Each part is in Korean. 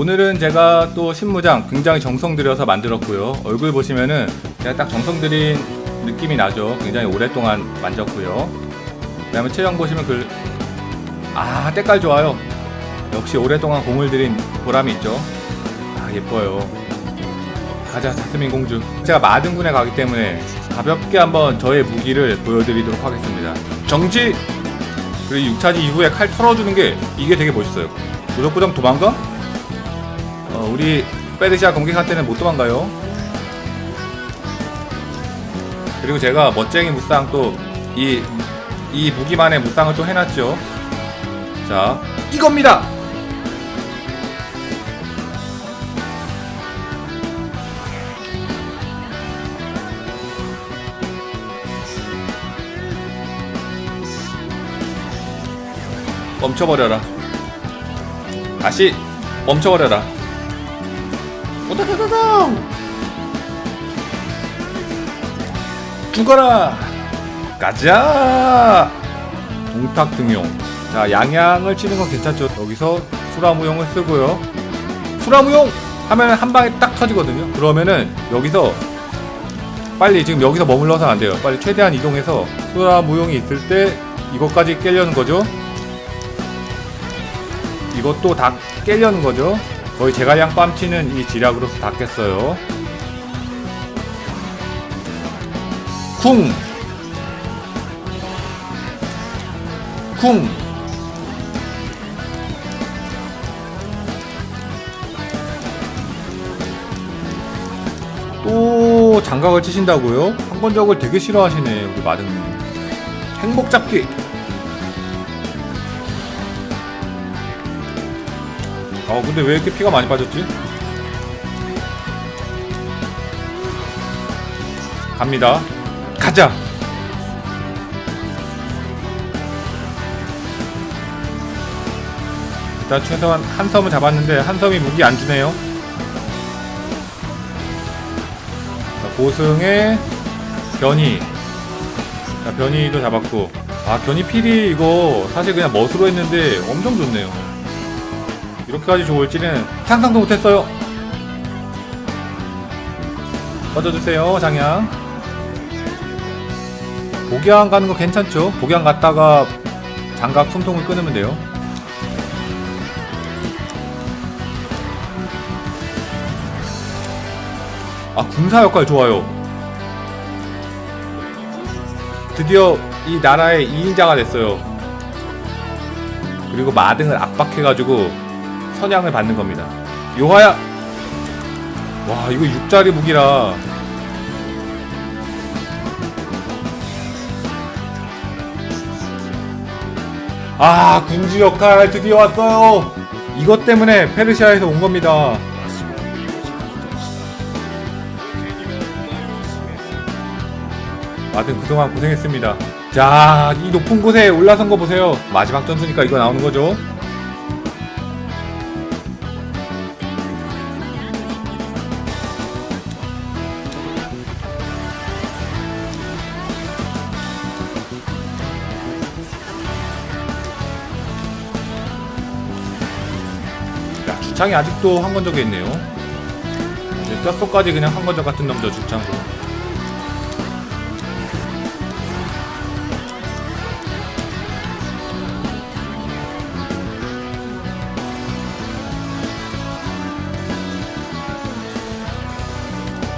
오늘은 제가 또 신무장 굉장히 정성 들여서 만들었고요. 얼굴 보시면은 제가 딱 정성 들인 느낌이 나죠. 굉장히 오랫동안 만졌고요. 그 다음에 체형 보시면 그, 아, 때깔 좋아요. 역시 오랫동안 공을 들인 보람이 있죠. 아, 예뻐요. 가자, 자스민 공주. 제가 마등군에 가기 때문에 가볍게 한번 저의 무기를 보여드리도록 하겠습니다. 정지! 그리고 6차지 이후에 칼 털어주는 게 이게 되게 멋있어요. 부적부적 도망가? 어, 우리 페르시아 공격할 때는 못 도망가요. 그리고 제가 멋쟁이 무쌍 또 이 이 무기만의 무쌍을 또 해놨죠. 자, 이겁니다. 멈춰버려라. 다시 멈춰버려라. 오다다다당! 죽어라! 가자! 동탁 등용. 자, 양양을 치는 건 괜찮죠. 여기서 수라무용을 쓰고요. 수라무용! 하면 한 방에 딱 터지거든요. 그러면은 여기서 빨리 지금 여기서 머물러서 안 돼요. 빨리 최대한 이동해서 수라무용이 있을 때 이것까지 깨려는 거죠. 이것도 다 깨려는 거죠. 거의 제갈량 뺨치는 이 지략으로서 다 깼어요. 쿵! 쿵! 또 장각을 치신다고요? 한건적을 되게 싫어하시네 우리 마등님 행복 잡기 어 근데 왜 이렇게 피가 많이 빠졌지? 갑니다. 가자! 일단 최소한 한 섬을 잡았는데 한 섬이 무기 안 주네요. 자, 고승의 변이. 자 변이도 잡았고. 아 변이 필이 이거 사실 그냥 멋으로 했는데 엄청 좋네요 이렇게까지 좋을지는 상상도 못했어요. 꺼져주세요, 장양. 복양 가는 거 괜찮죠? 복양 갔다가 장갑 숨통을 끊으면 돼요. 아, 군사 역할 좋아요. 드디어 이 나라의 2인자가 됐어요. 그리고 마등을 압박해가지고 선양을 받는 겁니다. 요하야! 와, 이거 6짜리 무기라. 아, 군주 역할 드디어 왔어요! 이것 때문에 페르시아에서 온 겁니다. 마든 그동안 고생했습니다. 자, 이 높은 곳에 올라선 거 보세요. 마지막 전투니까 이거 나오는 거죠. 야, 주창이 아직도 한 건적에 있네요. 이제 뼛속까지 그냥 한 건적 같은 놈죠, 주창도.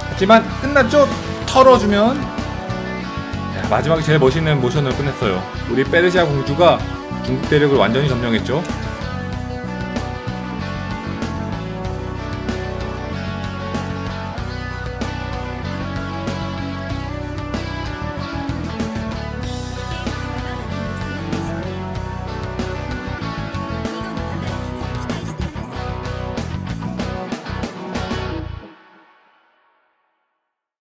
하지만 끝났죠? 털어주면 야, 마지막에 제일 멋있는 모션으로 끝냈어요. 우리 페르시아 공주가 중국 대륙을 완전히 점령했죠.